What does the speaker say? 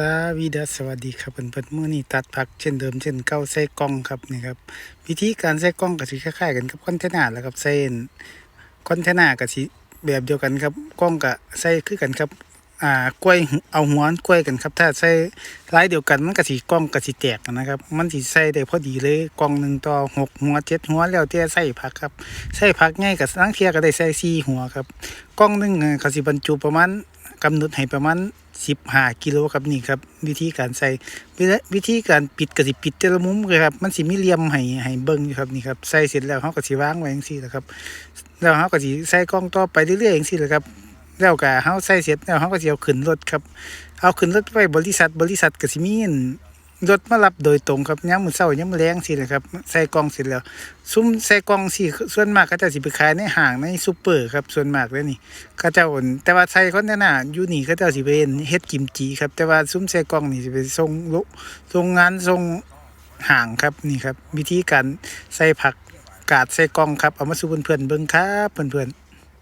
สวีดัสสวัสดีครับเพื่อนๆเมื่อนี้ตัดผักเช่นเดิมเช่นเก้าใส่กล้องครับนี่ครับวิธีการใส่กล้องกับสีคล้ายๆกันกับคอนเทนเนอร์แล้วครับใส่คอนเทนเนอร์กับสีแบบเดียวกันครับกล้องกับใส่คือกันครับอ่ากล้วยเอาหัวกล้วยกันครับ ถ้าใส่ลายเดียวกันมันกับสีกล้องกับสีแตกนะครับ มันสีใส่ได้พอดีเลยกล้องหนึ่งต่อหกหัวเจ็ดหัวแล้วแต่ใส่ผักครับใส่ผักง่ายกับลังเทียก็ได้ใส่สี่หัวครับกล้องหนึ่งเอ่อเขาสิบรรจุประมาณ กำหนดให้ประมาณสิบห้ากิโลครับนี่ครับวิธีการใส่วิธีการปิดก็สิปิดแต่ละมุมเลยครับมันสิมีเหลี่ยมให้ให้เบิ่งอยู่ครับนี่ครับใส่เสร็จแล้วเฮาก็สิวางไว้จังซี่แหละครับแล้วเฮาก็สิใส่กล้องต่อไปเรื่อยๆจังซี่แหละครับแล้วก็เฮาใส่เสร็จแล้วเฮาก็สิเอาขึ้นรถครับเอาขึ้นรถไปบริษัทบริษัทก็สิมีน รถมารับโดยตรงครับย้ำมือเช้าย้ำมือแลงสิแหละครับใส่กล้องเสร็จแล้ว ซุ้มใส่กล้องสิส่วนมากก็จะสิไปขายในห้างในซูเปอร์ครับส่วนมากเลยนี่เขาเจ้าอั่นแต่ว่าใส่คนนั้นน่ะอยู่นี่เขาเจ้าสิไปเฮ็ดกิมจิครับ แต่ว่าซุ้มใส่กล่องนี่สิไปส่งโลส่งงานส่งห่างครับนี่ครับ วิธีการใส่ผักกาดใส่กล่องครับเอามาสู่เพื่อนๆเบิ่งครับเพื่อนๆ